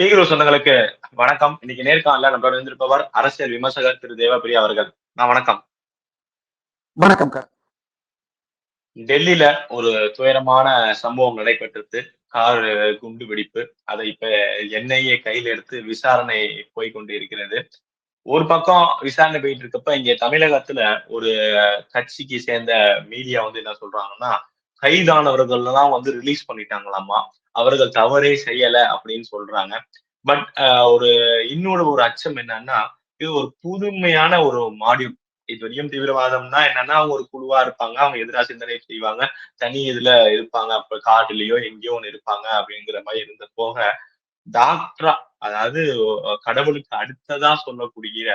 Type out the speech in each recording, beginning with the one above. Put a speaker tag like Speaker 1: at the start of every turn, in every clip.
Speaker 1: டீகுரு சொந்தங்களுக்கு வணக்கம். இன்னைக்கு நேர்காணல நம்மளோட இருந்திருப்பவர் அரசியல் விமர்சகர் திரு தேவபிரியா அவர்கள். நான் வணக்கம்.
Speaker 2: வணக்கம்
Speaker 1: டெல்லியில ஒரு துயரமான சம்பவம் நடைபெற்றது. கார் குண்டு வெடிப்பு. அதை இப்ப என்ஐஏ கையில் எடுத்து விசாரணை போய்கொண்டு இருக்கிறது ஒரு பக்கம் விசாரணை போயிட்டு இருக்கப்ப இங்க தமிழகத்துல ஒரு கட்சிக்கு சேர்ந்த மீடியா வந்து என்ன சொல்றாங்கன்னா கைதானவர்கள் எல்லாம் வந்து ரிலீஸ் பண்ணிட்டாங்களாமா? அவர்கள் தவறே செய்யல அப்படின்னு சொல்றாங்க. பட் ஒரு இன்னொரு ஒரு அச்சம் என்னன்னா இது ஒரு புதுமையான ஒரு மாடியூல் இது வரையும் தீவிரவாதம்னா என்னன்னா அவங்க ஒரு குழுவா இருப்பாங்க. அவங்க எதிரா சிந்தனை செய்வாங்க. தனி இதுல இருப்பாங்க. அப்ப காட்டுலயோ எங்கேயோ ஒன்று இருப்பாங்க அப்படிங்கிற மாதிரி இருந்த போக டாக்டரா அதாவது கடவுளுக்கு அடுத்ததா சொல்லக்கூடிய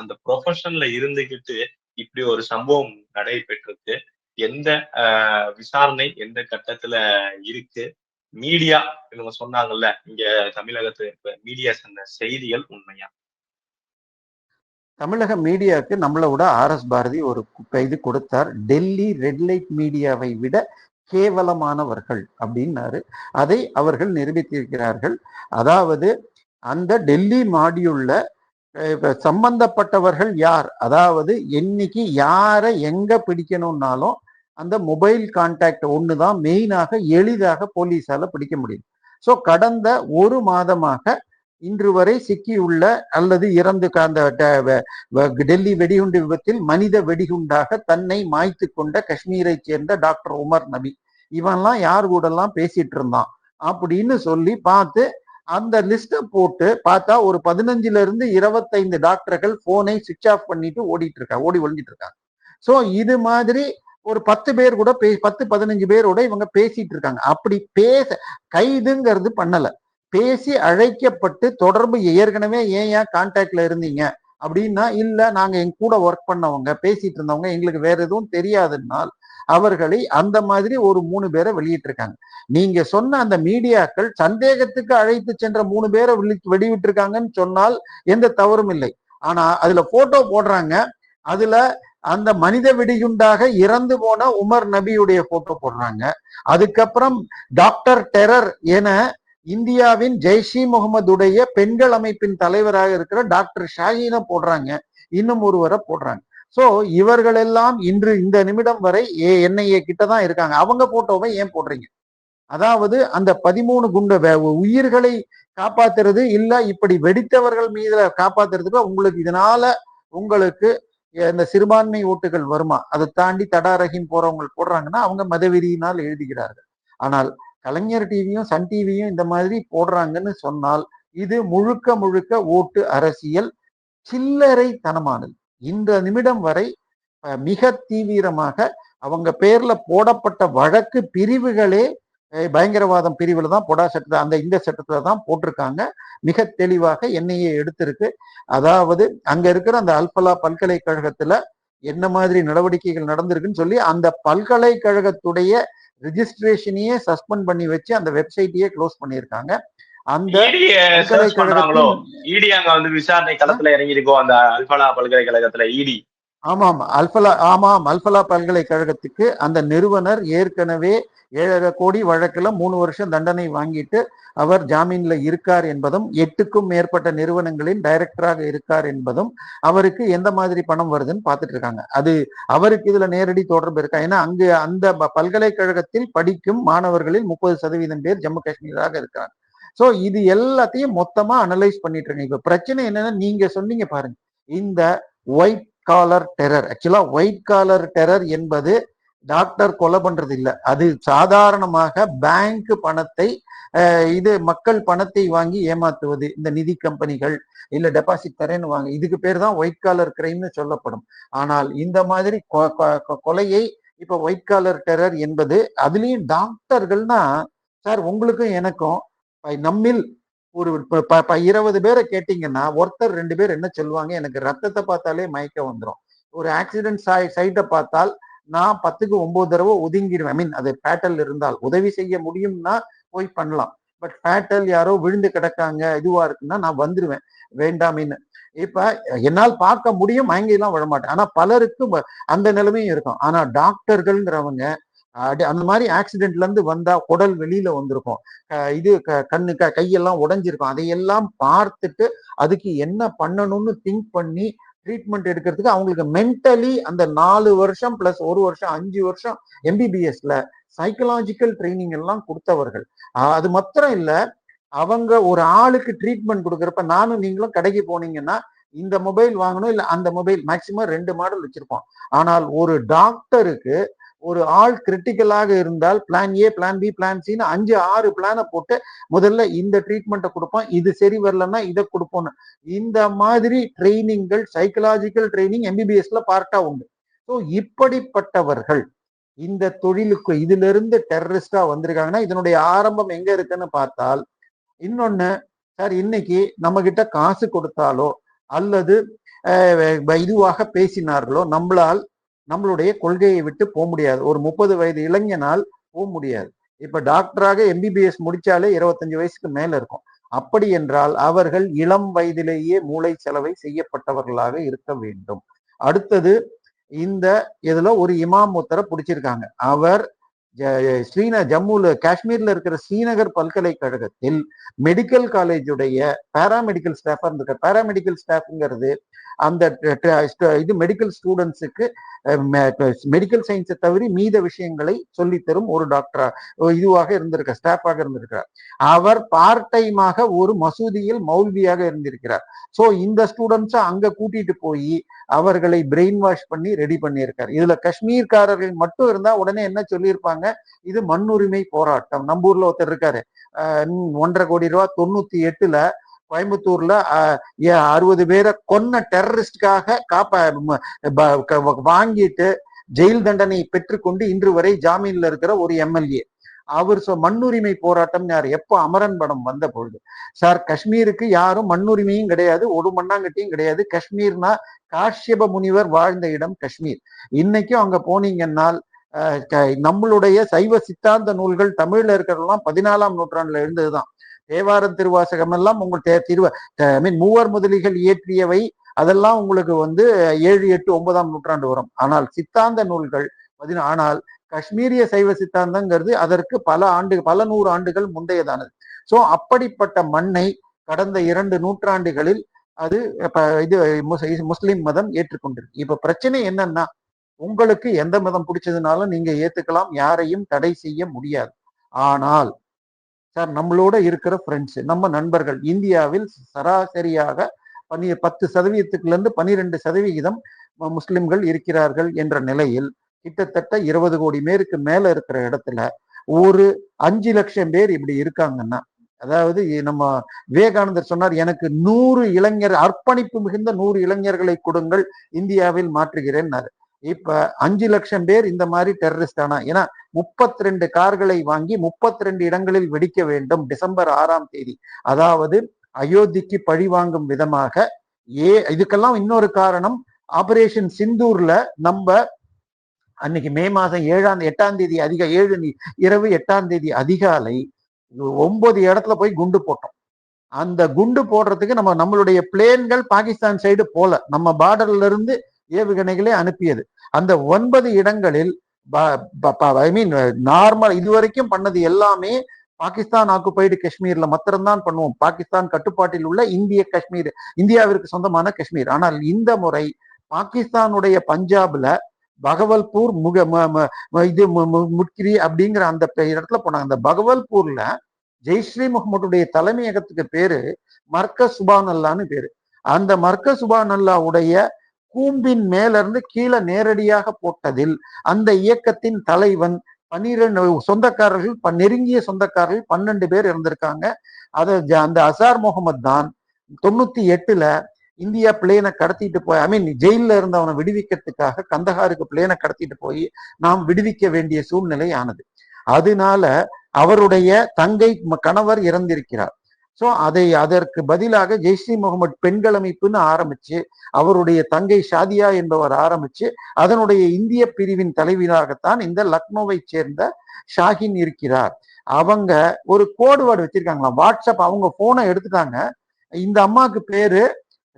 Speaker 1: அந்த ப்ரொஃபஷன்ல இருந்துகிட்டு இப்படி ஒரு சம்பவம் நடைபெற்றிருக்கு. எந்த விசாரணை எந்த கட்டத்துல இருக்கு? மீடியா இவங்க சொன்னாங்கல்ல இங்க தமிழகத்துல மீடியா சொன்ன செய்திகள் உண்மையா?
Speaker 2: தமிழக மீடியாவுக்கு நம்மளை விட ஆர் எஸ் பாரதி ஒரு இது கொடுத்தார். டெல்லி ரெட் லைட் மீடியாவை விட கேவலமானவர்கள் அப்படின்னாரு. அதை அவர்கள் நிரூபித்திருக்கிறார்கள். அதாவது அந்த டெல்லி மாடியுள்ள சம்பந்தப்பட்டவர்கள் யார்? அதாவது என்னைக்கு யாரை எங்க பிடிக்கணும்னாலும் அந்த மொபைல் கான்டாக்ட் ஒன்று தான் மெயினாக எளிதாக போலீஸால பிடிக்க முடியும். ஸோ கடந்த ஒரு மாதமாக இன்று வரை சிக்கியுள்ள அல்லது இறந்து அந்த டெல்லி வெடிகுண்டு விபத்தில் மனித வெடிகுண்டாக தன்னை மாய்த்து கொண்ட காஷ்மீரை சேர்ந்த டாக்டர் உமர் நபி. இவன்லாம் யார் கூடலாம் பேசிட்டு இருந்தான் அப்படின்னு சொல்லி பார்த்து அந்த லிஸ்ட்டை போட்டு பார்த்தா ஒரு பதினஞ்சுல இருந்து இருபத்தைந்து டாக்டர்கள் போனை சுவிச் ஆஃப் பண்ணிட்டு ஓடிட்டு இருக்கா ஓடி ஒழிஞ்சிட்டு இருக்காங்க. ஸோ இது மாதிரி ஒரு பத்து பேர் கூட பே பத்து பதினஞ்சு பேரோட இவங்க பேசிட்டு இருக்காங்க. அப்படி பேச கைதுங்கிறது பண்ணல. பேசி அழைக்கப்பட்டு தொடர்பு ஏற்கனவே ஏன் ஏன் கான்டாக்ட்ல இருந்தீங்க? அப்படின்னா இல்ல நாங்க எங்க கூட ஒர்க் பண்ணவங்க பேசிட்டு இருந்தவங்க எங்களுக்கு வேற எதுவும் தெரியாதுன்னால் அவர்களை அந்த மாதிரி ஒரு மூணு பேரை வெளியிட்டு இருக்காங்க நீங்க சொன்ன அந்த மீடியாக்கள் சந்தேகத்துக்கு அழைத்து சென்ற மூணு பேரை வெளிவிட்டு இருக்காங்கன்னு சொன்னால் எந்த தவறும் இல்லை. ஆனா அதுல போட்டோ போடுறாங்க. அதுல அந்த மனித வெடிகுண்டாக இறந்து போன உமர் நபியுடைய போட்டோ போடுறாங்க. அதுக்கப்புறம் டாக்டர் டெரர் என இந்தியாவின் ஜெய்ஷி முகமதுடைய பெண்கள் அமைப்பின் தலைவராக இருக்கிற டாக்டர் ஷாஹீனை போடுறாங்க. இன்னும் ஒருவரை போடுறாங்க. சோ இவர்கள் எல்லாம் இன்று இந்த நிமிடம் வரை ஏ என்ஐஏ கிட்ட தான் இருக்காங்க. அவங்க போட்டோவை ஏன் போடுறீங்க? அதாவது அந்த பதிமூணு குண்டு உயிர்களை காப்பாத்துறது இல்ல இப்படி வெடித்தவர்கள் மீதுல காப்பாத்துறதுக்கு உங்களுக்கு இதனால உங்களுக்கு இந்த சிறுபான்மை ஓட்டுகள் வருமா? அதை தாண்டி தடாரகின் போறவங்க போடுறாங்கன்னா அவங்க மதவெறியினால் எழுதுகிறார்கள். ஆனால் கலைஞர் டிவியும் சன் டிவியும் இந்த மாதிரி போடுறாங்கன்னு சொன்னால் இது முழுக்க முழுக்க ஓட்டு அரசியல் சில்லறை தனமானது இந்த நிமிடம் வரை மிக தீவிரமாக அவங்க பேர்ல போடப்பட்ட வழக்கு பிரிவுகளே பயங்கரவாதம் பிரிவுல தான் பொடா சட்டத்தை அந்த இந்த சட்டத்துல தான் போட்டிருக்காங்க. மிக தெளிவாக என்ஐஏ எடுத்திருக்கு. அதாவது அங்க இருக்கிற அந்த அல்பலா பல்கலைக்கழகத்துல என்ன மாதிரி நடவடிக்கைகள் நடந்திருக்குன்னு சொல்லி அந்த பல்கலைக்கழகத்துடைய ரிஜிஸ்ட்ரேஷனையே சஸ்பெண்ட் பண்ணி வச்சு அந்த வெப்சைட்டையே க்ளோஸ் பண்ணியிருக்காங்க.
Speaker 1: அந்த இடி அங்க வந்து விசாரணை களத்துல இறங்கி இருக்கோம் அந்த அல்பலா பல்கலைக்கழகத்துல இடி?
Speaker 2: ஆமாம் அல்பலா ஆமாம் அல்பலா பல்கலைக்கழகத்துக்கு அந்த நிறுவனர் ஏற்கனவே ஏழரை கோடி வழக்கில் மூணு வருஷம் தண்டனை வாங்கிட்டு அவர் ஜாமீன்ல இருக்கார் என்பதும் எட்டுக்கும் மேற்பட்ட நிறுவனங்களின் டைரக்டராக இருக்கார் என்பதும் அவருக்கு எந்த மாதிரி பணம் வருதுன்னு பார்த்துட்டு இருக்காங்க. அது அவருக்கு இதுல நேரடி தொடர்பு இருக்கா? ஏன்னா அங்கு அந்த பல்கலைக்கழகத்தில் படிக்கும் மாணவர்களில் முப்பது சதவீதம் பேர் ஜம்மு காஷ்மீராக இருக்கிறாங்க. ஸோ இது எல்லாத்தையும் மொத்தமா அனலைஸ் பண்ணிட்டு இருக்காங்க. இப்ப பிரச்சனை என்னன்னா நீங்க சொன்னீங்க பாருங்க. இந்த ஒயிட் காலர் டெரர் ஆக்சுவலா ஒயிட் காலர் டெரர் என்பது டாக்டர் கொலை பண்றது இல்லை அது சாதாரணமாக பேங்க் பணத்தை இது மக்கள் பணத்தை வாங்கி ஏமாத்துவது. இந்த நிதி கம்பெனிகள் இல்ல டெபாசிட் தரேன்னு வாங்க இதுக்கு பேர் தான் ஒயிட் காலர் கிரைம்னு சொல்லப்படும். ஆனால் இந்த மாதிரி கொலையை இப்ப ஒயிட் காலர் டெரர் என்பது அதுலயும் டாக்டர்கள்னா சார் உங்களுக்கும் எனக்கும் நம்மில் ஒரு இருபது பேரை கேட்டீங்கன்னா ஒருத்தர் ரெண்டு பேர் என்ன சொல்லுவாங்க? எனக்கு ரத்தத்தை பார்த்தாலே மயக்க வந்துடும் ஒரு ஆக்சிடென்ட் சைட்டை பார்த்தால் நான் பத்துக்கு ஒன்பது தடவை ஒதுங்கிடுவேன் ஐ மீன் அது பேட்டல் இருந்தால் உதவி செய்ய முடியும்னா போய் பண்ணலாம். பட் பேட்டல் யாரோ விழுந்து கிடக்காங்க இதுவா இருக்குன்னா நான் வந்துடுவேன் வேண்டாமின்னு இப்ப என்னால் பார்க்க முடியும் மயங்கிலாம் விழமாட்டேன் ஆனா பலருக்கு அந்த நிலைமையும் இருக்கும். ஆனா டாக்டர்கள்ங்கிறவங்க அடி- அந்த மாதிரி ஆக்சிடென்ட்ல இருந்து வந்தா உடல் வெளியில வந்திருக்கும். இது க- கண்ணு க- கையெல்லாம் உடஞ்சிருக்கும். அதையெல்லாம் பார்த்துட்டு அதுக்கு என்ன பண்ணணும்னு திங்க் பண்ணி ட்ரீட்மெண்ட் எடுக்கிறதுக்கு அவங்களுக்கு மென்டலி அந்த நாலு வருஷம் பிளஸ் ஒரு வருஷம் அஞ்சு வருஷம் எம்பிபிஎஸ்ல சைக்கலாஜிக்கல் ட்ரைனிங் எல்லாம் கொடுத்தவர்கள். அது மாத்திரம் இல்ல அவங்க ஒரு ஆளுக்கு ட்ரீட்மெண்ட் கொடுக்குறப்ப நானும் நீங்களும் கடைக்கு போனீங்கன்னா இந்த மொபைல் வாங்கணும் இல்ல அந்த மொபைல் மேக்சிமம் ரெண்டு மாடல் வச்சிருப்போம் ஆனால் ஒரு டாக்டருக்கு ஒரு ஆள் கிரிட்டிக்கலாக இருந்தால் plan A plan B plan சின்னு அஞ்சு ஆறு பிளானை போட்டு முதல்ல இந்த ட்ரீட்மெண்ட்டை கொடுப்போம். இது சரி வரலன்னா இதை கொடுப்போம்னு. இந்த மாதிரி ட்ரைனிங்கள் சைக்கலாஜிக்கல் ட்ரைனிங் எம்பிபிஎஸ்ல பார்ட்டா உண்டு. ஸோ இப்படிப்பட்டவர்கள் இந்த தொழிலுக்கு இதுல இருந்து டெரரிஸ்டா வந்திருக்காங்கன்னா இதனுடைய ஆரம்பம் எங்க இருக்குன்னு பார்த்தால் இன்னொன்னு சார் இன்னைக்கு நம்ம கிட்ட காசு கொடுத்தாலோ அல்லது இதுவாக பேசினார்களோ நம்மளால் நம்மளுடைய கொள்கையை விட்டு போக முடியாது. ஒரு முப்பது வயது இளைஞனால் போக முடியாது. இப்ப டாக்டராக எம்பிபிஎஸ் முடிச்சாலே இருபத்தஞ்சு வயசுக்கு மேல இருக்கும். அப்படி என்றால் அவர்கள் இளம் வயதிலேயே மூளை செலவை செய்யப்பட்டவர்களாக இருக்க வேண்டும். அடுத்தது இந்த இதுல ஒரு இமாம் ஒருத்தரை பிடிச்சிருக்காங்க. அவர் ஸ்ரீன ஜம்முல காஷ்மீர்ல இருக்கிற ஸ்ரீநகர் பல்கலைக்கழகத்தில் மெடிக்கல் காலேஜுடைய பேராமெடிக்கல் ஸ்டாஃபா இருந்திருக்க பேராமெடிக்கல் ஸ்டாஃப்ங்கிறது அந்த இது மெடிக்கல் ஸ்டூடெண்ட்ஸுக்கு மெடிக்கல் சயின்ஸை தவிர மீத விஷயங்களை சொல்லித் தரும் ஒரு டாக்டரா இதுவாக இருந்திருக்க ஸ்டாஃபாக இருந்திருக்கிறார். அவர் பார்ட் டைமாக ஒரு மசூதியில் மௌல்வியாக இருந்திருக்கிறார். ஸோ இந்த ஸ்டூடெண்ட்ஸை அங்க கூட்டிட்டு போய் அவர்களை பிரெயின் வாஷ் பண்ணி ரெடி பண்ணியிருக்காரு. இதுல காஷ்மீர்காரர்கள் மட்டும் இருந்தா உடனே என்ன சொல்லியிருப்பாங்க? இது மண்ணுரிமை போராட்டம். நம்ம ஊர்ல ஒருத்தர் இருக்காரு. ஒன்றரை கோடி ரூபா தொண்ணூத்தி எட்டுல கோயம்புத்தூர்ல அறுபது பேரை கொன்ன டெரரிஸ்டுக்காக காப்பா வ- வாங்கிட்டு ஜெயில் தண்டனை பெற்றுக்கொண்டு இன்று வரை ஜாமீன்ல இருக்கிற ஒரு எம்எல்ஏ. அவர் சொ மண்ணுரிமை போராட்டம் யார்? எப்போ அமரன் படம் வந்த பொழுது. சார் காஷ்மீருக்கு யாரும் மண்ணுரிமையும் கிடையாது ஒரு மண்ணாங்கட்டியும் கிடையாது. காஷ்மீர்னா காஷ்யப முனிவர் வாழ்ந்த இடம் காஷ்மீர். இன்னைக்கும் அங்க போனீங்கன்னால் நம்மளுடைய சைவ சித்தாந்த நூல்கள் தமிழ்ல இருக்கிறதெல்லாம் பதினாலாம் நூற்றாண்டுல இருந்ததுதான் தேவாரம் திருவாசகம் எல்லாம் உங்கள் தே- திருவ ஐ மீன் மூவர் முதலிகள் இயற்றியவை அதெல்லாம் உங்களுக்கு வந்து ஏழு எட்டு ஒன்பதாம் நூற்றாண்டு வரும். ஆனால் சித்தாந்த நூல்கள் பதினா ஆனால் காஷ்மீரிய சைவ சித்தாந்தங்கிறது அதற்கு பல ஆண்டு பல நூறு ஆண்டுகள் முந்தையதானது. ஸோ அப்படிப்பட்ட மண்ணை கடந்த இரண்டு நூற்றாண்டுகளில் அது இது முஸ்- முஸ்லிம் மதம் ஏற்றுக்கொண்டிருக்கு. இப்ப பிரச்சனை என்னன்னா உங்களுக்கு எந்த மதம் பிடிச்சதுனாலும் நீங்க ஏத்துக்கலாம் யாரையும் தடை செய்ய முடியாது. ஆனால் சார் நம்மளோட இருக்கிற ஃப்ரெண்ட்ஸ் நம்ம நண்பர்கள் இந்தியாவில் சராசரியாக பனி பத்து சதவீதத்துக்குலேருந்து பனிரெண்டு சதவிகிதம் முஸ்லிம்கள் இருக்கிறார்கள் என்ற நிலையில் கிட்டத்தட்ட இருபது கோடி பேருக்கு மேல இருக்கிற இடத்துல ஒரு அஞ்சு லட்சம் பேர் இப்படி இருக்காங்கன்னா அதாவது நம்ம விவேகானந்தர் சொன்னார் எனக்கு நூறு இளைஞர் அர்ப்பணிப்பு மிகுந்த நூறு இளைஞர்களை கொடுங்கள் இந்தியாவில் மாற்றுகிறேன்னாரு. இப்ப அஞ்சு லட்சம் பேர் இந்த மாதிரி டெரரிஸ்ட் ஆனா ஏன்னா முப்பத்தி ரெண்டு கார்களை வாங்கி முப்பத்தி ரெண்டு இடங்களில் வெடிக்க வேண்டும் டிசம்பர் ஆறாம் தேதி. அதாவது அயோத்திக்கு பழி வாங்கும் விதமாக ஏ இதுக்கெல்லாம் இன்னொரு காரணம் ஆபரேஷன் சிந்தூர்ல நம்ம அன்னைக்கு மே மாதம் ஏழாம் எட்டாம் தேதி அதிக ஏழு இரவு எட்டாம் தேதி அதிகாலை ஒன்பது இடத்துல போய் குண்டு போட்டோம். அந்த குண்டு போடுறதுக்கு நம்ம நம்மளுடைய பிளேன்கள் பாகிஸ்தான் சைடு போல நம்ம பார்டர்ல இருந்து ஏவுகணைகளை அனுப்பியது. அந்த ஒன்பது இடங்களில் ஐ மீன் நார்மல் இதுவரைக்கும் பண்ணது எல்லாமே பாகிஸ்தான் ஆக்குபைடு காஷ்மீர்ல மாத்திரம்தான் பண்ணுவோம். பாகிஸ்தான் கட்டுப்பாட்டில் உள்ள இந்திய காஷ்மீர் இந்தியாவிற்கு சொந்தமான காஷ்மீர். ஆனால் இந்த முறை பாகிஸ்தானுடைய பஞ்சாப்ல பகவல்பூர் முக ம- ம- இது மு- மு- முட்கிரி அப்படிங்கிற அந்த பெ- இடத்துல போனாங்க. அந்த பகவல்பூர்ல ஜெய்ஸ்ரீ முகமதுடைய தலைமையகத்துக்கு பேரு மர்க்க சுபான் அல்லான்னு பேரு. அந்த மர்க்க சுபான் அல்லாவுடைய கூம்பின் மேல இருந்து கீழே நேரடியாக போட்டதில் அந்த இயக்கத்தின் தலைவன் பன்னிரண்டு சொந்தக்காரர்கள் ப- நெருங்கிய சொந்தக்காரர்கள் பன்னெண்டு பேர் இருந்திருக்காங்க. அதை ஜ- அந்த அசார் முகமது தான் தொண்ணூத்தி எட்டுல இந்தியா பிளேனை கடத்திட்டு போய் ஐ மீன் ஜெயில இருந்தவனை விடுவிக்கிறதுக்காக கந்தகாருக்கு பிளேனை கடத்திட்டு போய் நாம் விடுவிக்க வேண்டிய சூழ்நிலை ஆனது. அதனால அவருடைய தங்கை கணவர் இறந்திருக்கிறார். சோ அதை அதற்கு பதிலாக ஜெய்ஸ்ரீ முகமது பெண்கள் அமைப்புன்னு ஆரம்பிச்சு அவருடைய தங்கை ஷாதியா என்பவர் ஆரம்பிச்சு அதனுடைய இந்திய பிரிவின் தலைவராகத்தான் இந்த லக்னோவை சேர்ந்த ஷாஹின் இருக்கிறார். அவங்க ஒரு கோடு வேர்டு வாட்ஸ்அப் அவங்க போனை எடுத்துட்டாங்க. இந்த அம்மாவுக்கு பேரு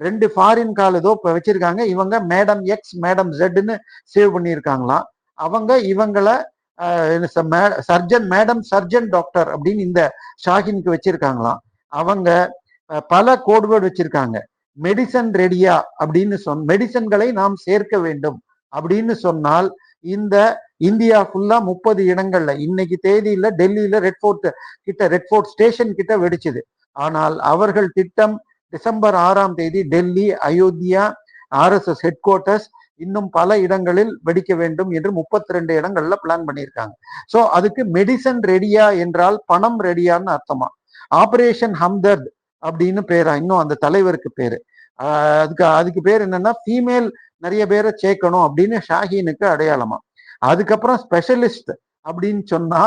Speaker 2: ரெண்டு ஃபாரின் கால் ஏதோ இப்போ வச்சிருக்காங்க. இவங்க மேடம் எக்ஸ் மேடம் ஜெட்னு சேவ் பண்ணியிருக்காங்களாம். அவங்க இவங்கள சர்ஜன் மேடம் சர்ஜன் டாக்டர் அப்படின்னு இந்த ஷாஹினுக்கு வச்சிருக்காங்களாம். அவங்க பல கோட்வேர்டு வச்சிருக்காங்க. மெடிசன் ரெடியா அப்படின்னு சொன் மெடிசன்களை நாம் சேர்க்க வேண்டும் அப்படின்னு சொன்னால் இந்த இந்தியா ஃபுல்லா முப்பது இடங்கள்ல இன்னைக்கு தேதியில டெல்லியில ரெட் ஃபோர்ட் கிட்ட ரெட் ஃபோர்ட் ஸ்டேஷன் கிட்ட வெடிச்சது. ஆனால் அவர்கள் திட்டம் டிசம்பர் ஆறாம் தேதி Delhi Ayodhya RSS headquarters இன்னும் பல இடங்களில் வெடிக்க வேண்டும் என்று முப்பத்தி ரெண்டு இடங்கள்ல பிளான் பண்ணியிருக்காங்க. ஸோ அதுக்கு மெடிசன் ரெடியா என்றால் பணம் ரெடியான்னு அர்த்தமா? ஆபரேஷன் ஹம்தர்த் அப்படின்னு பேரா இன்னும் அந்த தலைவருக்கு பேரு. அதுக்கு அதுக்கு பேர் என்னன்னா ஃபீமேல் நிறைய பேரை சேர்க்கணும் அப்படின்னு ஷாஹீனுக்கு அடையாளமா? அதுக்கப்புறம் ஸ்பெஷலிஸ்ட் அப்படின்னு சொன்னா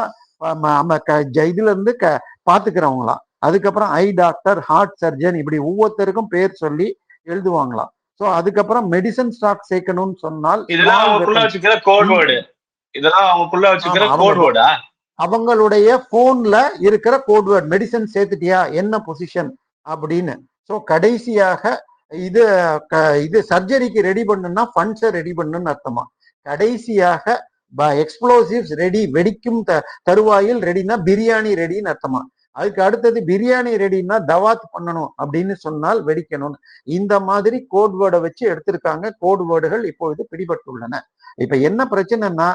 Speaker 2: இதுல இருந்து க பாத்துக்கிறவங்களாம் அதுக்கப்புறம் ஐ டாக்டர் ஹார்ட் சர்ஜன் இப்படி ஒவ்வொருத்தருக்கும் பேர் சொல்லி எழுதுவாங்களாம். சோ அதுக்கப்புறம் மெடிசன் ஸ்டாக் சேர்க்கணும்னு சொன்னால் அவங்களுடைய போன்ல இருக்கிற கோட்வேர்ட் மெடிசன் சேர்த்துட்டியா? என்ன பொசிஷன் அப்படின்னு. சோ கடைசியாக இது இது சர்ஜரிக்கு ரெடி பண்ணுன்னா ஃபண்ட்ஸை ரெடி பண்ணுன்னு அர்த்தமா? கடைசியாக எக்ஸ்ப்ளோசிவ்ஸ் ரெடி வெடிக்கும் த- தருவாயில் ரெடினா பிரியாணி ரெடின்னு அர்த்தமா? அதுக்கு அடுத்தது பிரியாணி ரெடின்னா தவாத் பண்ணணும் அப்படின்னு சொன்னால் வெடிக்கணும் இந்த மாதிரி கோட் வேர்டை வச்சு எடுத்திருக்காங்க. கோட் வேர்டுகள் இப்பொழுது பிடிபட்டுள்ளன. இப்ப என்ன பிரச்சனைன்னா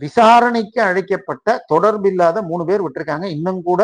Speaker 2: விசாரணைக்கு அழைக்கப்பட்ட தொடர்பில்லாத மூணு பேர் விட்டிருக்காங்க. இன்னும் கூட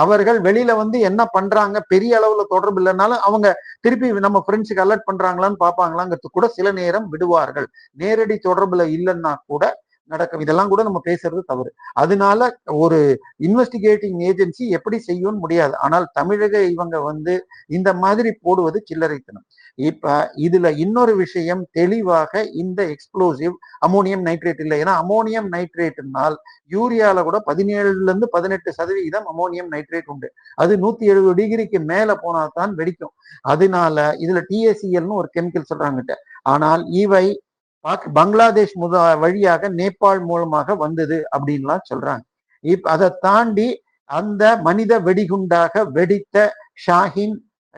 Speaker 2: அவர்கள் வெளியில வந்து என்ன பண்றாங்க பெரிய அளவுல தொடர்பு இல்லைனாலும் அவங்க திருப்பி நம்ம ஃப்ரெண்ட்ஸுக்கு அலர்ட் பண்றாங்களான்னு பாப்பாங்களாங்கிறது கூட சில நேரம் விடுவார்கள். நேரடி தொடர்புல இல்லைன்னா கூட நடக்கும். இதெல்லாம் கூட நம்ம பேசுறது தவறு. அதனால ஒரு இன்வெஸ்டிகேட்டிங் ஏஜென்சி எப்படி செய்யும்னு முடியாது. ஆனால் தமிழக இவங்க வந்து இந்த மாதிரி போடுவது சில்லறைத்தனம். இப்ப இதுல இன்னொரு விஷயம் தெளிவாக இந்த எக்ஸ்ப்ளோசிவ் அமோனியம் நைட்ரேட் இல்லை. ஏன்னா அமோனியம் நைட்ரேட்னால் யூரியால கூட பதினேழுல இருந்து பதினெட்டு சதவிகிதம் அமோனியம் நைட்ரேட் உண்டு. அது நூத்தி எழுபது டிகிரிக்கு மேல போனா தான் வெடிக்கும். அதனால இதுல டிஎஸ்சிஎல்னு ஒரு கெமிக்கல் சொல்றாங்கட்ட ஆனால் இவை பாக்- பங்களாதேஷ் முத வழியாக நேபாள் மூலமாக வந்தது அப்படின்லாம் சொல்றாங்க. இப் அதை தாண்டி அந்த மனித வெடிகுண்டாக வெடித்த ஷாஹின்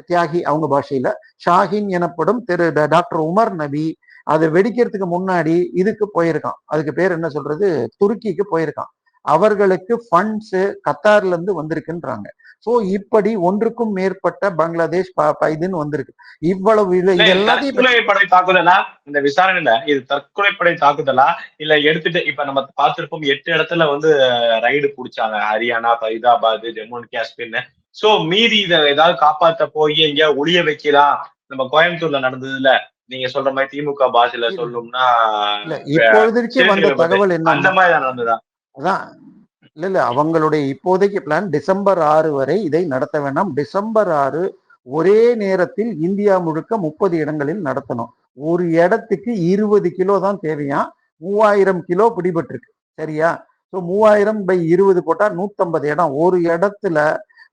Speaker 2: தியாகி அவங்க பாஷையில ஷாஹின் எனப்படும் திரு ட- டாக்டர் உமர் நபி அது வெடிக்கிறதுக்கு முன்னாடி இதுக்கு போயிருக்கான். அதுக்கு பேர் என்ன சொல்றது? துருக்கிக்கு போயிருக்கான். அவர்களுக்கு ஃபண்ட்ஸு கத்தார்ல இருந்து வந்திருக்குன்றாங்க. சோ இப்படி ஒன்றுக்கும் மேற்பட்ட பங்களாதேஷ் இதுன்னு வந்திருக்கு. இவ்வளவு இது இது எல்லாத்தையும்
Speaker 1: படை தாக்குதலா? இந்த விசாரணையில இது தற்கொலை படை தாக்குதலா? இல்ல எடுத்துட்டு இப்ப நம்ம பார்த்திருப்போம் எட்டு இடத்துல வந்து ரைடு புடிச்சாங்க. ஹரியானா ஃபைதாபாத் ஜம்மு அண்ட் காஷ்மீர்னு சோ மீதி இத ஏதாவது காப்பாத்த போய் எங்கேயா ஒளிய வைக்கலாம்? நம்ம கோயம்புத்தூர்ல நடந்ததுல. நீங்க சொல்ற மாதிரி திமுக பாஷையில
Speaker 2: இல்ல.
Speaker 1: சொல்லணும்னா
Speaker 2: இல்ல இப்பொழுதுக்கு வந்த தகவல்
Speaker 1: அந்த
Speaker 2: என்ன
Speaker 1: மாதிரி தான் நடந்ததா?
Speaker 2: அதான் இல்ல இல்ல. அவங்களுடைய இப்போதைக்கு பிளான் டிசம்பர் ஆறு வரை இதை நடத்த வேண்டாம் டிசம்பர் ஆறு ஒரே நேரத்தில் இந்தியா முழுக்க முப்பது இடங்களில் நடத்தணும். ஒரு இடத்துக்கு இருபது கிலோ தான் தேவையா? மூவாயிரம் கிலோ பிடிபட்டிருக்கு. சரியா? ஸோ மூவாயிரம் பை இருபது போட்டால் நூத்தம்பது இடம். ஒரு இடத்துல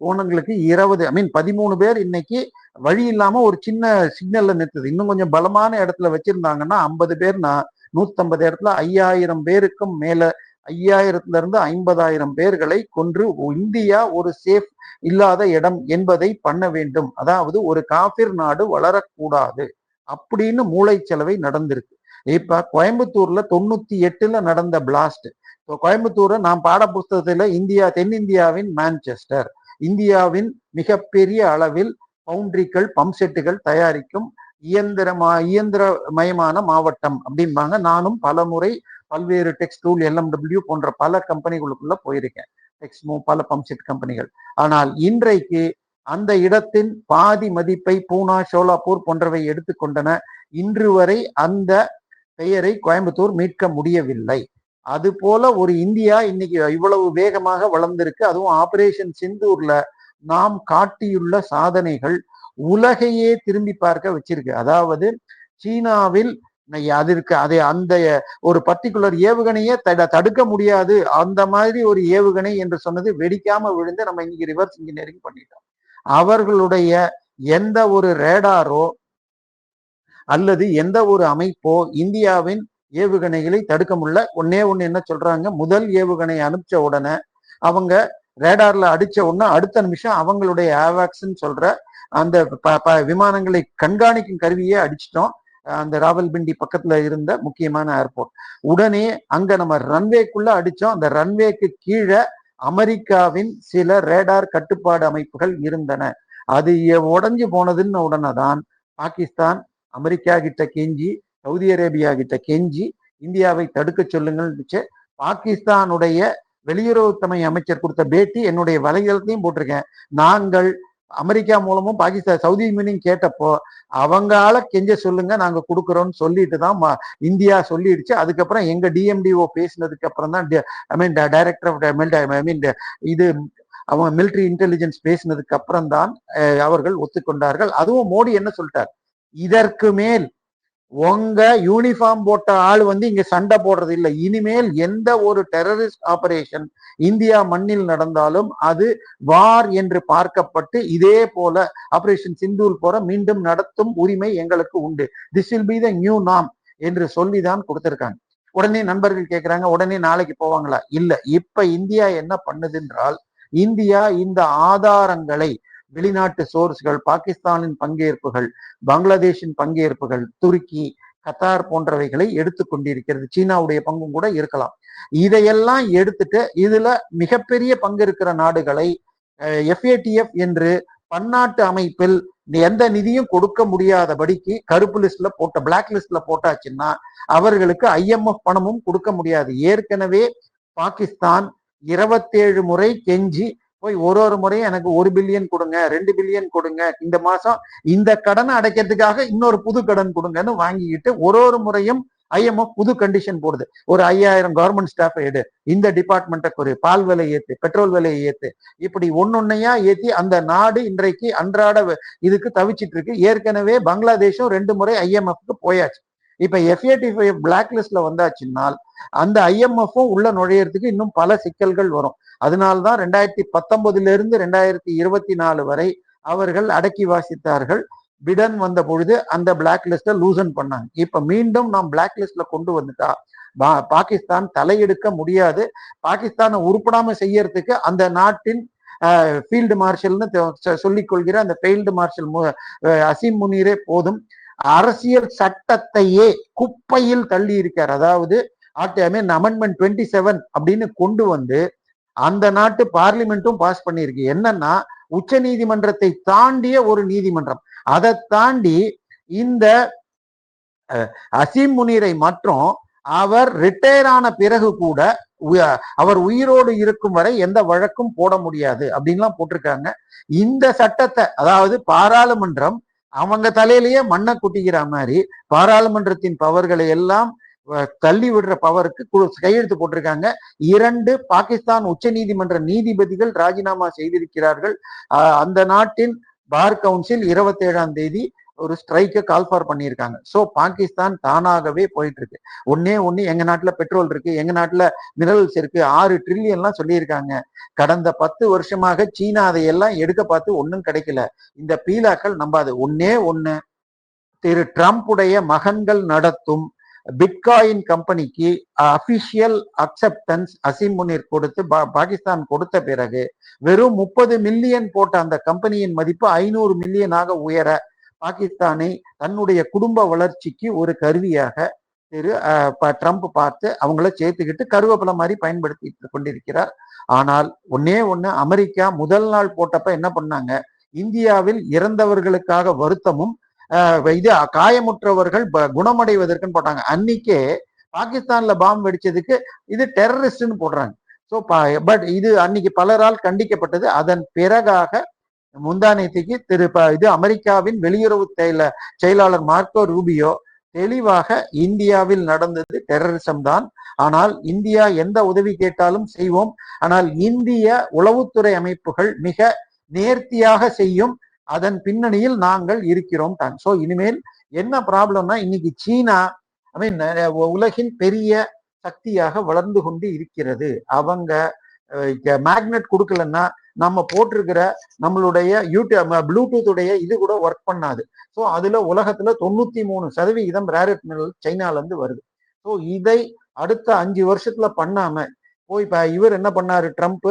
Speaker 2: உனங்களுக்கு இருபது ஐ மீன் பதிமூணு பேர் இன்னைக்கு வழி இல்லாம ஒரு சின்ன சிக்னல்ல நிறுத்துது. இன்னும் கொஞ்சம் பலமான இடத்துல வச்சிருந்தாங்கன்னா ஐம்பது பேர்னா நூத்தம்பது இடத்துல ஐயாயிரம் பேருக்கும் மேல ஐயாயிரத்துல இருந்து ஐம்பதாயிரம் பேர்களை கொன்று இந்தியா ஒரு சேஃப் இல்லாத இடம் என்பதை பண்ண வேண்டும். அதாவது ஒரு காபிர் நாடு வளரக்கூடாது அப்படின்னு மூளைச்சலவை நடந்திருக்கு. இப்ப கோயம்புத்தூர்ல தொண்ணூத்தி எட்டுல நடந்த பிளாஸ்ட் கோயம்புத்தூரை நான் பாட புஸ்தகத்துல இந்தியா தென்னிந்தியாவின் மான்செஸ்டர் இந்தியாவின் மிகப்பெரிய அளவில் பவுண்டரிகள் பம்ப் செட்டுகள் தயாரிக்கும் இயந்திரமா இயந்திரமயமான மாவட்டம் அப்படிம்பாங்க. நானும் பலமுறை பல்வேறு டெக்ஸ்டூல் எல்எம்டபிள்யூ போன்ற பல கம்பெனிகளுக்குள்ள போயிருக்கேன். டெக்ஸ்மோ பல பம்ப் செட் கம்பெனிகள். ஆனால் இன்றைக்கு அந்த இடத்தின் பாதி மதிப்பை பூனா ஷோலாப்பூர் போன்றவை எடுத்துக்கொண்டன இன்று வரை அந்த பெயரை கோயம்புத்தூர் மீட்க முடியவில்லை. அது போல ஒரு இந்தியா இன்னைக்கு இவ்வளவு வேகமாக வளர்ந்திருக்கு. அதுவும் ஆபரேஷன் சிந்தூர்ல நாம் காட்டியுள்ள சாதனைகள் உலகையே திரும்பி பார்க்க வச்சிருக்கு. அதாவது சீனாவில் அதற்கு அதை அந்த ஒரு பர்டிகுலர் ஏவுகணையே தட தடுக்க முடியாது. அந்த மாதிரி ஒரு ஏவுகணை என்று சொன்னது வெடிக்காம விழுந்து நம்ம இன்னைக்கு ரிவர்ஸ் இன்ஜினியரிங் பண்ணிட்டோம். அவர்களுடைய எந்த ஒரு ரேடாரோ அல்லது எந்த ஒரு அமைப்போ இந்தியாவின் ஏவுகணைகளை தடுக்க முடியல. ஒன்னே ஒன்று என்ன சொல்றாங்க? முதல் ஏவுகணை அனுப்பிச்ச உடனே அவங்க ரேடார்ல அடிச்ச உடனே அடுத்த நிமிஷம் அவங்களுடைய ஆவாக்ஸ்ன்னு சொல்ற அந்த ப- ப- விமானங்களை கண்காணிக்கும் கருவியே அடிச்சிட்டோம். அந்த ராவல்பிண்டி பக்கத்துல இருந்த முக்கியமான ஏர்போர்ட் உடனே அங்க நம்ம ரன்வேக்குள்ள அடிச்சோம். அந்த ரன்வேக்கு கீழே அமெரிக்காவின் சில ரேடார் கட்டுப்பாடு அமைப்புகள் இருந்தன. அது உடஞ்சு போனதுன்னு உடனே தான் பாகிஸ்தான் அமெரிக்கா கிட்ட கெஞ்சி சவுதி அரேபியா கிட்ட கெஞ்சி இந்தியாவை தடுக்க சொல்லுங்கள்னுச்சு பாகிஸ்தானுடைய வெளியுறவுத்தமை அமைச்சர் கொடுத்த பேட்டி என்னுடைய வலைதளத்தையும் போட்டிருக்கேன். நாங்கள் அமெரிக்கா மூலமும் பாகிஸ்தான் சவுதி யூனியன் கேட்டப்போ அவங்களால கெஞ்ச சொல்லுங்க நாங்க கொடுக்குறோம்னு சொல்லிட்டு தான் இந்தியா சொல்லிடுச்சு. அதுக்கப்புறம் எங்க டிஎம்டிஓ பேசினதுக்கு அப்புறம் தான் ஐ மீன் டைரக்டர் ஆஃப் ஐ மீன் இது அவங்க மிலிட்டரி இன்டெலிஜென்ஸ் பேசினதுக்கு அப்புறம் தான் அஹ், அவர்கள் ஒத்துக்கொண்டார்கள். அதுவும் மோடி என்ன சொல்லிட்டார்? இதற்கு மேல் உங்க யூனிஃபார்ம் போட்ட ஆள் வந்து இங்க சண்டை போடுறது இல்லை. இனிமேல் எந்த ஒரு டெரரிஸ்ட் ஆபரேஷன் இந்தியா மண்ணில் நடந்தாலும் அது வார் என்று பார்க்கப்பட்டு இதே போல ஆபரேஷன் சிந்தூர் போற மீண்டும் நடத்தும் உரிமை எங்களுக்கு உண்டு. This will be the new நாம் என்று சொல்லிதான் கொடுத்திருக்காங்க. உடனே நண்பர்கள் கேட்கிறாங்க உடனே நாளைக்கு போவாங்களா? இல்ல இப்ப இந்தியா என்ன பண்ணுது என்றால் இந்தியா இந்த ஆதாரங்களை வெளிநாட்டு சோர்ஸ்கள் பாகிஸ்தானின் பங்கேற்புகள் பங்களாதேஷின் பங்கேற்புகள் துருக்கி கத்தார் போன்றவைகளை எடுத்துக்கொண்டிருக்கிறது சீனாவுடைய பங்கும் கூட இருக்கலாம். இதையெல்லாம் எடுத்துட்டு இதுல மிகப்பெரிய பங்கு இருக்கிற நாடுகளை எஃப்ஏடிஎஃப் என்று பன்னாட்டு அமைப்பில் எந்த நிதியும் கொடுக்க முடியாதபடிக்கு கருப்பு லிஸ்ட்ல போட்ட பிளாக் லிஸ்ட்ல போட்டாச்சுன்னா அவர்களுக்கு ஐஎம்எஃப் பணமும் கொடுக்க முடியாது. ஏற்கனவே பாகிஸ்தான் இருபத்தேழு முறை கெஞ்சி போய் ஒரு ஒரு முறையும் எனக்கு ஒரு பில்லியன் கொடுங்க ரெண்டு பில்லியன் கொடுங்க. இந்த மாசம் இந்த கடனை அடைக்கிறதுக்காக இன்னொரு புது கடன் கொடுங்கன்னு வாங்கிக்கிட்டு ஒரு ஒரு முறையும் ஐஎம்எஃப் புது கண்டிஷன் போடுது. ஒரு ஐயாயிரம் கவர்மெண்ட் ஸ்டாஃப் எடு. இந்த டிபார்ட்மெண்ட்டை குறை பால் விலை ஏத்து பெட்ரோல் விலையை ஏத்து. இப்படி ஒன்னொன்னையா ஏத்தி அந்த நாடு இன்றைக்கு அன்றாட இதுக்கு தவிச்சிட்டு இருக்கு. ஏற்கனவே பங்களாதேஷும் ரெண்டு முறை ஐஎம்எஃப்க்கு போயாச்சு. இப்ப எஃப்ஏடி ஃபைவ் பிளாக் லிஸ்ட்ல வந்தாச்சுன்னால் அந்த ஐஎம்எஃப்பும் உள்ள நுழையறதுக்கு இன்னும் பல சிக்கல்கள் வரும். அதனால்தான் ரெண்டாயிரத்தி பத்தொன்பதுல இருந்து ரெண்டாயிரத்தி இருபத்தி நாலு வரை அவர்கள் அடக்கி வாசித்தார்கள். பிடன் வந்த பொழுது அந்த பிளாக் லிஸ்ட லூசன் பண்ணாங்க. இப்ப மீண்டும் நாம் பிளாக் லிஸ்ட்ல கொண்டு வந்துட்டா பா- பாகிஸ்தான் தலையெடுக்க முடியாது. பாகிஸ்தானை உருப்படாம செய்யறதுக்கு அந்த நாட்டின் ஃபீல்டு மார்ஷல்னு சொல்லிக் கொள்கிற அந்த ஃபீல்டு மார்ஷல் மு- அசீம் முனீரே போதும். அரசியல் சட்டத்தையே குப்பையில் தள்ளி இருக்கார் அதாவது ஐ அமெண்ட்மெண்ட் டுவெண்ட்டி செவன் அப்படின்னு கொண்டு வந்து அந்த நாட்டு பார்லிமெண்ட்டும் பாஸ் பண்ணியிருக்கு. என்னன்னா உச்ச நீதிமன்றத்தை தாண்டிய ஒரு நீதிமன்றம். அதை தாண்டி இந்த அஹ், அசீம் முனீரை மற்றும் அவர் ரிட்டையர் ஆன பிறகு கூட அவர் உயிரோடு இருக்கும் வரை எந்த வழக்கும் போட முடியாது அப்படின்லாம் போட்டிருக்காங்க. இந்த சட்டத்தை அதாவது பாராளுமன்றம் அவங்க தலையிலேயே மண்ணை குட்டிக்கிற மாதிரி பாராளுமன்றத்தின் பவர்களை எல்லாம் தள்ளி விடுற பவருக்கு கையெழுத்து போட்டிருக்காங்க. இரண்டு பாகிஸ்தான் உச்ச நீதிமன்ற நீதிபதிகள் ராஜினாமா செய்திருக்கிறார்கள். அந்த நாட்டின் பார் கவுன்சில் இருபத்தேழாம் தேதி ஒரு ஸ்ட்ரைக்கை கால் ஃபார் பண்ணியிருக்காங்க. ஸோ பாகிஸ்தான் தானாகவே போயிட்டு இருக்கு ஒன்னே ஒன்று எங்க நாட்டில் பெட்ரோல் இருக்கு எங்க நாட்டில் மினரல்ஸ் இருக்கு ஆறு ட்ரில்லியன்லாம் சொல்லியிருக்காங்க. கடந்த பத்து வருஷமாக சீனா அதையெல்லாம் எடுக்க பார்த்து ஒன்றும் கிடைக்கல. இந்த பீலாக்கள் நம்பாது. ஒன்னே ஒன்று திரு ட்ரம்ப்புடைய மகன்கள் நடத்தும் பிட்காயின் கம்பெனிக்கு அபிஷியல் அக்செப்டன்ஸ் அசீம் முனீர் கொடுத்து பா- பாகிஸ்தான் கொடுத்த பிறகு வெறும் முப்பது மில்லியன் போட்ட அந்த கம்பெனியின் மதிப்பு ஐநூறு மில்லியனாக உயர பாகிஸ்தானை தன்னுடைய குடும்ப வளர்ச்சிக்கு ஒரு கருவியாக திரு ட்ரம்ப் பார்த்து அவங்கள சேர்த்துக்கிட்டு கருவேப்பிலை மாதிரி பயன்படுத்தி கொண்டிருக்கிறார். ஆனால் ஒன்னே ஒன்று அமெரிக்கா முதல் நாள் போட்டப்ப என்ன பண்ணாங்க? இந்தியாவில் இறந்தவர்களுக்காக வருத்தமும் இது காயமுற்றவர்கள் ப- குணமடைவதற்குன்னு போட்டாங்க. அன்னைக்கே பாகிஸ்தான்ல பாம்பு வெடிச்சதுக்கு இது டெரரிஸ்ட்னு போடுறாங்க. ஸோ பட் இது அன்னைக்கு பலரால் கண்டிக்கப்பட்டது. அதன் பிறகாக முந்தானேத்திக்கு திரு ப- இது அமெரிக்காவின் வெளியுறவு செயல- செயலாளர் மார்க்கோ ரூபியோ தெளிவாக இந்தியாவில் நடந்தது டெரரிசம் தான். ஆனால் இந்தியா எந்த உதவி கேட்டாலும் செய்வோம். ஆனால் இந்திய உளவுத்துறை அமைப்புகள் மிக நேர்த்தியாக செய்யும் அதன் பின்னணியில் நாங்கள் இருக்கிறோம் தான். ஸோ இனிமேல் என்ன ப்ராப்ளம்னா இன்னைக்கு சீனா ஐ மீன் உலகின் பெரிய சக்தியாக வளர்ந்து கொண்டு இருக்கிறது. அவங்க மேக்னெட் கொடுக்கலன்னா நம்ம போட்டிருக்கிற நம்மளுடைய யூடியூப் ப்ளூடூத் உடைய இது கூட ஒர்க் பண்ணாது. ஸோ அதுல உலகத்துல தொண்ணூத்தி மூணு சதவிகிதம் ரேரட் மினரல் சைனால இருந்து வருது. ஸோ இதை அடுத்த அஞ்சு வருஷத்துல பண்ணாம போய் இப்ப இவர் என்ன பண்ணாரு ட்ரம்ப்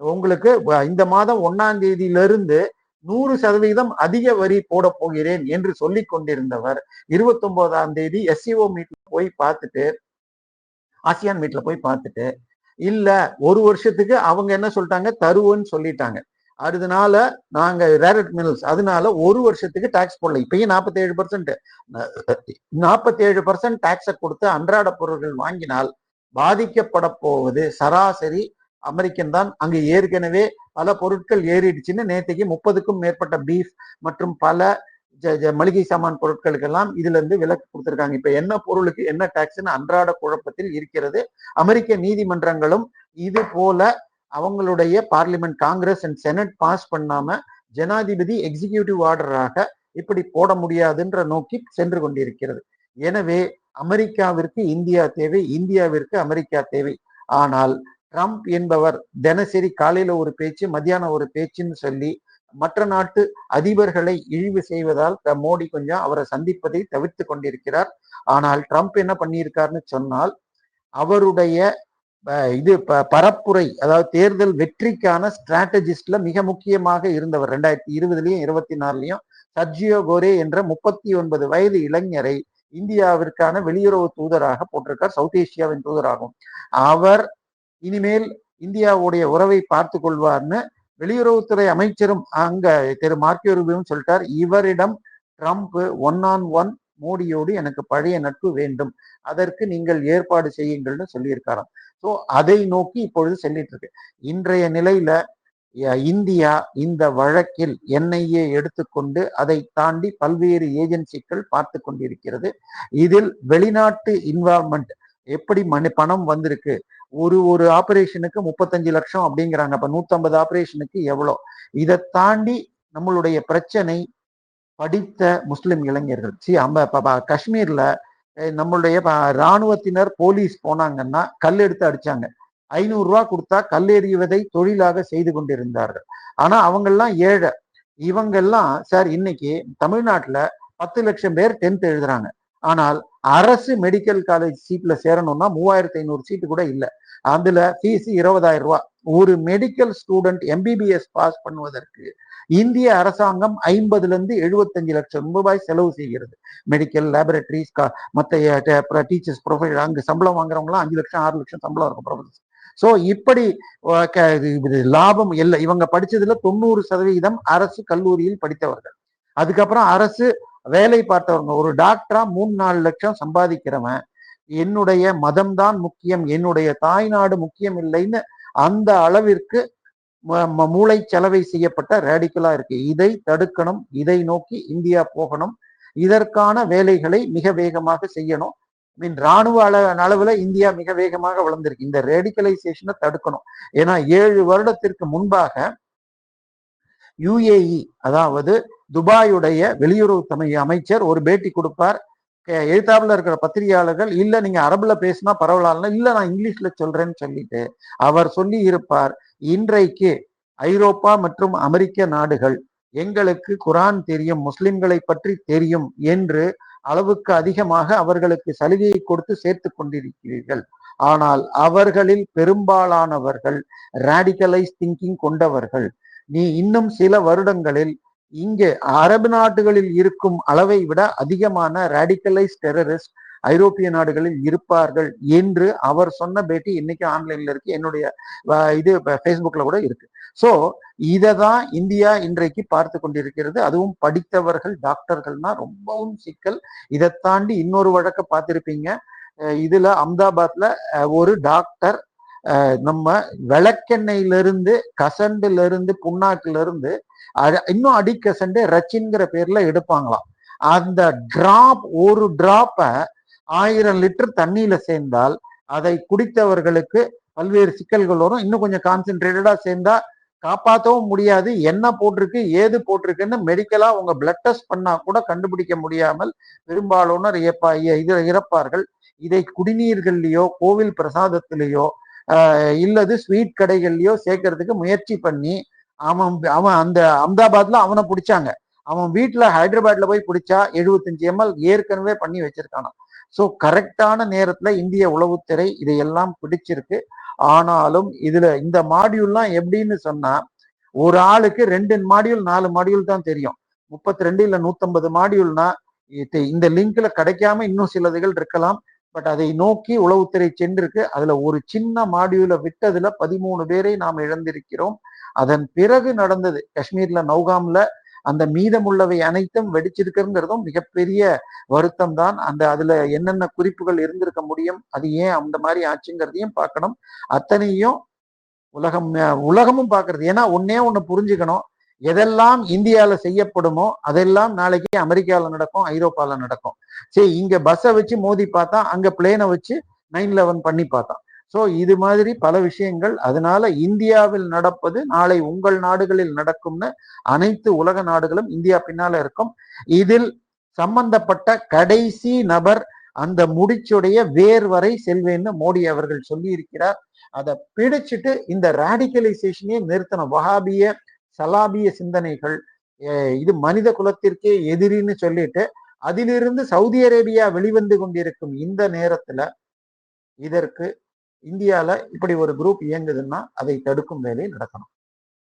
Speaker 2: உங்களுக்கு இந்த மாதம் ஒன்னாம் தேதியிலிருந்து நூறு சதவீதம் அதிக வரி போட போகிறேன் என்று சொல்லி கொண்டிருந்தவர். இருபத்தி ஒன்பதாம் தேதி எஸ்சிஓ மீட்ல போய் பார்த்துட்டு ஆசியான் மீட்ல போய் பார்த்துட்டு இல்ல ஒரு வருஷத்துக்கு அவங்க என்ன சொல்லிட்டாங்க? தருவோன்னு சொல்லிட்டாங்க. அதனால நாங்க ரேரட் மில்ஸ் அதனால ஒரு வருஷத்துக்கு டாக்ஸ் போடல. இப்பயும் நாற்பத்தி ஏழு பர்சன்ட் நாற்பத்தி ஏழு பர்சன்ட் டாக்ஸை கொடுத்து அன்றாட பொருட்கள் வாங்கினால் பாதிக்கப்பட போவது சராசரி அமெரிக்கன் தான். அங்கு ஏற்கனவே பல பொருட்கள் ஏறிடுச்சுன்னு நேற்றுக்கு முப்பதுக்கும் மேற்பட்ட பீஃப் மற்றும் பல மளிகை சாமான் பொருட்களுக்கெல்லாம் இதுல இருந்து விலக்கு கொடுத்திருக்காங்க. இப்ப என்ன பொருளுக்கு என்ன டாக்ஸ்ன்னு அன்றாட குழப்பத்தில் இருக்கிறது. அமெரிக்க நீதிமன்றங்களும் இது போல அவங்களுடைய parliament Congress and senate pass பண்ணாம ஜனாதிபதி எக்ஸிகியூட்டிவ் ஆர்டராக இப்படி போட முடியாதுன்ற நோக்கி சென்று கொண்டிருக்கிறது. எனவே அமெரிக்காவிற்கு இந்தியா தேவை இந்தியாவிற்கு அமெரிக்கா தேவை. ஆனால் ட்ரம்ப் என்பவர் தினசரி காலையில ஒரு பேச்சு மத்தியானம் ஒரு பேச்சுன்னு சொல்லி மற்ற நாட்டு அதிபர்களை இழிவு செய்வதால் மோடி கொஞ்சம் அவரை சந்திப்பதை தவிர்த்து கொண்டிருக்கிறார். ஆனால் ட்ரம்ப் என்ன பண்ணியிருக்காருன்னு சொன்னால் அவருடைய இது ப- பரப்புரை அதாவது தேர்தல் வெற்றிக்கான ஸ்ட்ராட்டஜிஸ்ட்ல மிக முக்கியமாக இருந்தவர் ரெண்டாயிரத்தி இருபதுலயும் இருபத்தி நாலுலயும் சர்ஜியோ கோரே என்ற முப்பத்தி ஒன்பது வயது இளைஞரை இந்தியாவிற்கான வெளியுறவு தூதராக போட்டிருக்கார் சவுத் ஏசியாவின் தூதராகும் அவர் இனிமேல் இந்தியாவுடைய உறவை பார்த்து கொள்வார்னு வெளியுறவுத்துறை அமைச்சரும் அங்க திரு மார்க்கியோ ரூபியும் சொல்லிட்டார் இவரிடம் ட்ரம்ப் ஒன் ஆன் ஒன் மோடியோடு எனக்கு பழைய நட்பு வேண்டும். அதற்கு நீங்கள் ஏற்பாடு செய்யுங்கள்னு சொல்லியிருக்காராம். ஸோ அதை நோக்கி இப்பொழுது செல்லிட்டு இருக்கு இன்றைய நிலையில இந்தியா இந்த வழக்கில் என்ஐஏ எடுத்துக்கொண்டு அதை தாண்டி பல்வேறு ஏஜென்சிகள் பார்த்து கொண்டிருக்கிறது. இதில் வெளிநாட்டு இன்வால்மெண்ட் எப்படி மணி பணம் வந்திருக்கு? ஒரு ஒரு ஆபரேஷனுக்கு முப்பத்தஞ்சு லட்சம் அப்படிங்கிறாங்க. அப்ப நூத்தம்பது ஆபரேஷனுக்கு எவ்வளோ? இதை தாண்டி நம்மளுடைய பிரச்சனை படித்த முஸ்லிம் இளைஞர்கள். சி அம்ப காஷ்மீர்ல நம்மளுடைய இராணுவத்தினர் ராணுவத்தினர் போலீஸ் போனாங்கன்னா கல் எடுத்து அடிச்சாங்க. ஐநூறு கொடுத்தா கொடுத்தா கல்லெறிவதை தொழிலாக செய்து கொண்டிருந்தார்கள். ஆனா அவங்கெல்லாம் ஏழை. இவங்கெல்லாம் சார் இன்னைக்கு தமிழ்நாட்டுல பத்து லட்சம் பேர் டென்த் எழுதுறாங்க. ஆனால் அரசு மெடிக்கல் காலேஜ் சீட்ல சேரணும்னா மூவாயிரத்தி ஐநூறு சீட்டு கூட இல்லை. அதுல ஃபீஸ் இருபதாயிரம் ரூபாய். ஒரு மெடிக்கல் ஸ்டூடெண்ட் எம்பிபிஎஸ் பாஸ் பண்ணுவதற்கு இந்திய அரசாங்கம் ஐம்பதுல இருந்து எழுபத்தஞ்சு லட்சம் ரூபாய் செலவு செய்கிறது. மெடிக்கல் லேபரட்டரிஸ் மற்ற டீச்சர்ஸ் ப்ரொஃபைல் அங்கே சம்பளம் வாங்குறவங்களாம் அஞ்சு லட்சம் ஆறு லட்சம் சம்பளம் இருக்கும் ப்ரொஃபஸர் ஸோ இப்படி க- இது- லாபம் இல்லை. இவங்க படிச்சதுல தொண்ணூறு சதவீதம் அரசு கல்லூரியில் படித்தவர்கள். அதுக்கப்புறம் அரசு வேலை பார்த்தவங்க. ஒரு டாக்டரா மூணு நாலு லட்சம் சம்பாதிக்கிறவன். என்னுடைய மதம்தான் முக்கியம் என்னுடைய தாய்நாடு முக்கியம் இல்லைன்னு அந்த அளவிற்கு ம- ம- மூளை செலவை செய்யப்பட்ட ரேடிக்கலா இருக்கு. இதை தடுக்கணும் இதை நோக்கி இந்தியா போகணும். இதற்கான வேலைகளை மிக வேகமாக செய்யணும். மீன் ராணுவ அளவுல இந்தியா மிக வேகமாக வளர்ந்திருக்கு. இந்த ரேடிக்கலைசேஷனை தடுக்கணும். ஏன்னா ஏழு வருடத்திற்கு முன்பாக யுஏஇ அதாவது துபாயுடைய வெளியுறவு அமைச்சர் ஒரு பேட்டி கொடுப்பார். எழுத்தாப்புல இருக்கிற பத்திரிகையாளர்கள் இல்ல நீங்க அரபுல பேசினா பரவாயில்ல இல்ல நான் இங்கிலீஷ்ல சொல்றேன்னு சொல்லிட்டு அவர் சொல்லி இருப்பார் இன்றைக்கு ஐரோப்பா மற்றும் அமெரிக்க நாடுகள் எங்களுக்கு குரான் தெரியும் முஸ்லிம்களை பற்றி தெரியும் என்று அளவுக்கு அதிகமாக அவர்களுக்கு சலுகையை கொடுத்து சேர்த்து கொண்டிருக்கிறீர்கள். ஆனால் அவர்களில் பெரும்பாலானவர்கள் ரேடிக்கலைஸ் திங்கிங் கொண்டவர்கள். நீ இன்னும் சில வருடங்களில் இங்கே அரபு நாடுகளில் இருக்கும் அளவை விட அதிகமான ரேடிக்கலைஸ் டெரரிஸ்ட் ஐரோப்பிய நாடுகளில் இருப்பார்கள் என்று அவர் சொன்ன பேட்டி இன்னைக்கு ஆன்லைன்ல இருக்கு. என்னுடைய இது ஃபேஸ்புக்ல கூட இருக்கு. ஸோ இதை தான் இந்தியா இன்றைக்கு பார்த்து கொண்டிருக்கிறது. அதுவும் படித்தவர்கள் டாக்டர்கள்னா ரொம்பவும் சிக்கல். இதை தாண்டி இன்னொரு வழக்க பார்த்திருப்பீங்க. இதுல அம்தாபாத்ல ஒரு டாக்டர் நம்ம விளக்கெண்ணெயிலிருந்து கசண்டுல இருந்து புண்ணாக்குல இருந்து இன்னும் அடிக்கசண்டு ரச்சின்கிற பேர்ல எடுப்பாங்களாம். அந்த டிராப் ஒரு டிராப்ப ஆயிரம் லிட்டர் தண்ணியில சேர்ந்தால் அதை குடித்தவர்களுக்கு பல்வேறு சிக்கல்கள் வரும். இன்னும் கொஞ்சம் கான்சென்ட்ரேட்டடா சேர்ந்தா காப்பாற்றவும் முடியாது. என்ன போட்டிருக்கு ஏது போட்டிருக்குன்னு மெடிக்கலா உங்க பிளட் டெஸ்ட் பண்ணா கூட கண்டுபிடிக்க முடியாமல் பெரும்பாலானோர் இயப்பா இறப்பார்கள். இதை குடிநீர்கள்லயோ கோவில் பிரசாதத்திலேயோ இல்லது ஸ்வீட் கடைகள்லயோ சேர்க்கறதுக்கு முயற்சி பண்ணி அவன் அவன் அந்த அம்தாபாத்ல அவனை பிடிச்சாங்க. அவன் வீட்டுல ஹைதராபாத்ல போய் பிடிச்சா எழுபத்தஞ்சு எம்எல் ஏற்கனவே பண்ணி வச்சிருக்கானான் சோ கரெக்டான நேரத்துல இந்திய உளவுத்துறை இதையெல்லாம் பிடிச்சிருக்கு. ஆனாலும் இதுல இந்த மாடியூல்லாம் எப்படின்னு சொன்னா ஒரு ஆளுக்கு ரெண்டு மாடியூல் நாலு மாடியூல் தான் தெரியும். முப்பத்தி ரெண்டு இல்ல நூத்தம்பது மாடியூல்னா இந்த லிங்க்ல கிடைக்காம இன்னும் சிலதுகள் இருக்கலாம். பட் அதை நோக்கி உளவுத்துறை சென்றிருக்கு. அதுல ஒரு சின்ன மாடியூல விட்டதுல பதிமூணு பேரை நாம் இழந்திருக்கிறோம். அதன் பிறகு நடந்தது காஷ்மீர்ல நௌகாம்ல அந்த மீதமுள்ளவை அனைத்தும் வெடிச்சிருக்குங்கிறதும் மிகப்பெரிய வருத்தம் தான். அந்த அதுல என்னென்ன குறிப்புகள் இருந்திருக்க முடியும்? அது ஏன் அந்த மாதிரி ஆச்சுங்கிறதையும் பார்க்கணும். அத்தனையும் உலகம் உலகமும் பார்க்கறது. ஏன்னா ஒன்னே ஒன்று புரிஞ்சுக்கணும். எதெல்லாம் இந்தியாவில செய்யப்படுமோ அதெல்லாம் நாளைக்கு அமெரிக்கால நடக்கும் ஐரோப்பால நடக்கும். சரி இங்க பஸ்ஸை வச்சு மோதி பார்த்தா அங்க பிளேனை வச்சு நைன் லெவன் பண்ணி பார்த்தான் சோ இது மாதிரி பல விஷயங்கள். அதனால இந்தியாவில் நடப்பது நாளை உங்கள் நாடுகளில் நடக்கும்னு அனைத்து உலக நாடுகளும் இந்தியா பின்னால இருக்கும். இதில் சம்பந்தப்பட்ட கடைசி நபர் அந்த முடிச்சுடைய வேர் வரை செல்வேன்னு மோடி அவர்கள் சொல்லி இருக்கிறார் அதை பிடிச்சிட்டு இந்த ரேடிக்கலைசேஷனே நிறுத்தணும். வஹாபிய சலாபிய சிந்தனைகள் அஹ் இது மனித குலத்திற்கே எதிரின்னு சொல்லிட்டு அதிலிருந்து சவுதி அரேபியா வெளிவந்து கொண்டிருக்கும் இந்த நேரத்துல இதற்கு இந்தியால இப்படி ஒரு குரூப் இயங்குதுன்னா அதை தடுக்கும் வேலை நடக்கணும்.